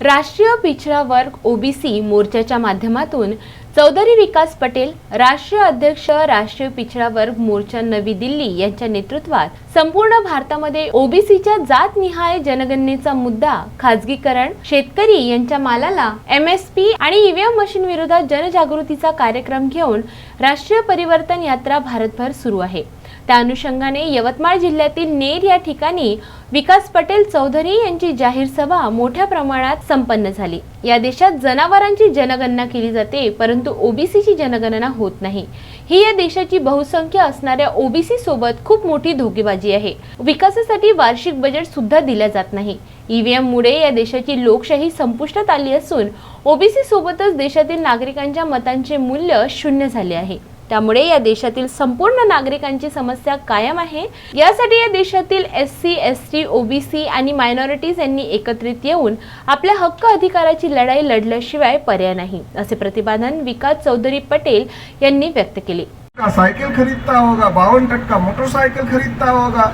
राष्ट्रीय पिछडा वर्ग ओबीसी मोर्चाच्या माध्यमातून चौधरी विकास पटेल राष्ट्रीय अध्यक्ष राष्ट्रीय पिछडा वर्ग मोर्चा नवी दिल्ली यांच्या नेतृत्वात संपूर्ण भारतामध्ये ओबीसीच्या जातनिहाय जनगणनेचा मुद्दा खाजगीकरण शेतकरी यांच्या मालाला एम एस पी आणि ईव्हीएम मशीन विरोधात जनजागृतीचा कार्यक्रम घेऊन राष्ट्रीय परिवर्तन यात्रा भारतभर सुरू आहे. त्या अनुषंगाने यवतमाळ जिल्ह्यातील नेर या ठिकाणी विकास पटेल चौधरी यांची जाहीर सभा मोठ्या प्रमाणात संपन्न झाली. या देशात जनावरांची जनगणना केली जाते परंतु ओबीसीची जनगणना होत नाही. ही या देशाची बहुसंख्य असणाऱ्या ओबीसी सोबत खूप मोठी धोकेबाजी आहे. विकासासाठी वार्षिक बजेट सुद्धा दिल्या जात नाही. ईव्हीएममुळे या देशाची लोकशाही संपुष्टात आली असून ओबीसी सोबतच देशातील नागरिकांच्या मतांचे मूल्य शून्य झाले आहे. त्यामुळे या देशातील संपूर्ण नागरिकांची समस्या कायम आहे. यासाठी या देशातील S C S T OBC आणि मायनॉरिटीज यांनी एकत्रित येऊन आपल्या हक्क अधिकाराची लढाई लढल्याशिवाय पर्याय नाही असे प्रतिपादन विकास चौधरी पटेल यांनी व्यक्त केले. सायकल साइकिल खरीदता होगा? बावन टक्का मोटरसाइकिल खरीदता होगा?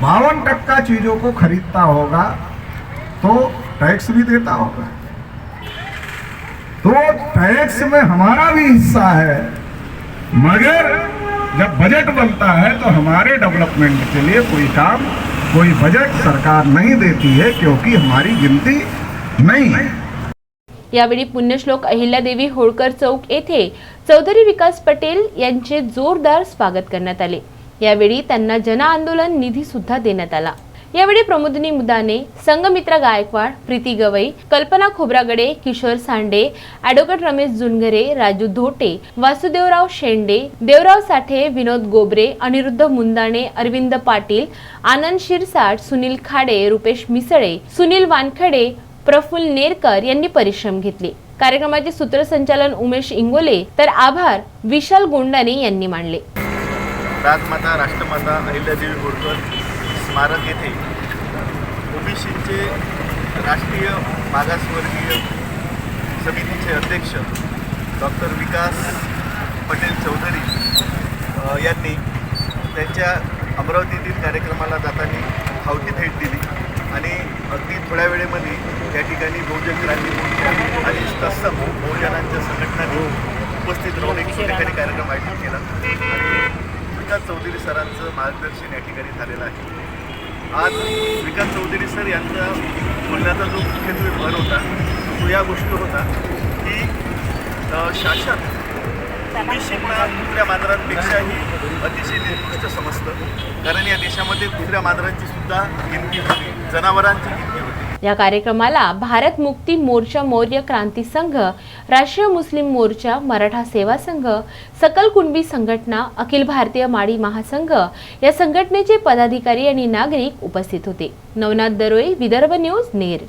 बावन टक्का चीजों को खरीदता होगा? तो टैक्स भी देता होगा। तो टैक्स में हमारा भी हिस्सा है। मगर जब बजट बनता है तो हमारे डेवलपमेंट के लिए कोई काम कोई बजट सरकार नहीं देती है क्योंकि हमारी गिनती नहीं है। यावेळी पुण्यश्लोक अहिल्यादेवी होळकर चौक येथे चौधरी विकास पटेल यांचे जोरदार स्वागत करण्यात आले. यावेळी त्यांना जन आंदोलन निधी सुद्धा देण्यात आला. यावेळी प्रमोदिनी मुदाने संगमित्रा गायकवाड प्रीती गवई कल्पना खोब्रागडे किशोर सांडे ॲडव्होकेट रमेश जुनगरे राजू धोटे वासुदेवराव शेंडे देवराव साठे विनोद गोबरे अनिरुद्ध मुंदाणे अरविंद पाटील आनंद शिरसाट सुनील खाडे रुपेश मिसळे सुनील वानखडे प्रफुल्ल नेरकर यांनी परिश्रम घेतले. कार्यक्रमाचे सूत्रसंचालन उमेश इंगोले तर आभार विशाल गोंडाने यांनी मानले. राजमाता राष्ट्रमाता अहिल्यादेवी होळकर स्मारक येथे ओबीसीचे राष्ट्रीय मागासवर्गीय समितीचे अध्यक्ष डॉक्टर विकास पटेल चौधरी यांनी त्यांच्या अमरावतीतील कार्यक्रमाला जाताना खावती भेट दिली आणि अगदी थोड्या वेळेमध्ये त्या ठिकाणी बहुजन क्रांती मोर्चा आणि तत्सम बहुजनांच्या संघटनांनी उपस्थित राहून एक ठिकाणी कार्यक्रम आयोजित केला. आणि विकास चौधरी सरांचं मार्गदर्शन या ठिकाणी झालेलं आहे. आज विकास चौधरी सर यांचा बोलण्याचा जो मुख्यत्वे भर होता तो या गोष्टी होता की अ, शासन ओबीसींना दुसऱ्या मांजरांपेक्षाही अतिशय निकृष्ट समजतं. कारण या देशामध्ये दुसऱ्या मांजरांची सुद्धा गिनती होती जनावरांची गिनती होती. या कार्यक्रमाला भारत मुक्ती मोर्चा मौर्य क्रांती संघ राष्ट्रीय मुस्लिम मोर्चा मराठा सेवा संघ सकल कुणबी संघटना अखिल भारतीय माळी महासंघ या संघटनेचे पदाधिकारी आणि नागरिक उपस्थित होते. नवनाथ दरोई विदर्भ न्यूज नेर.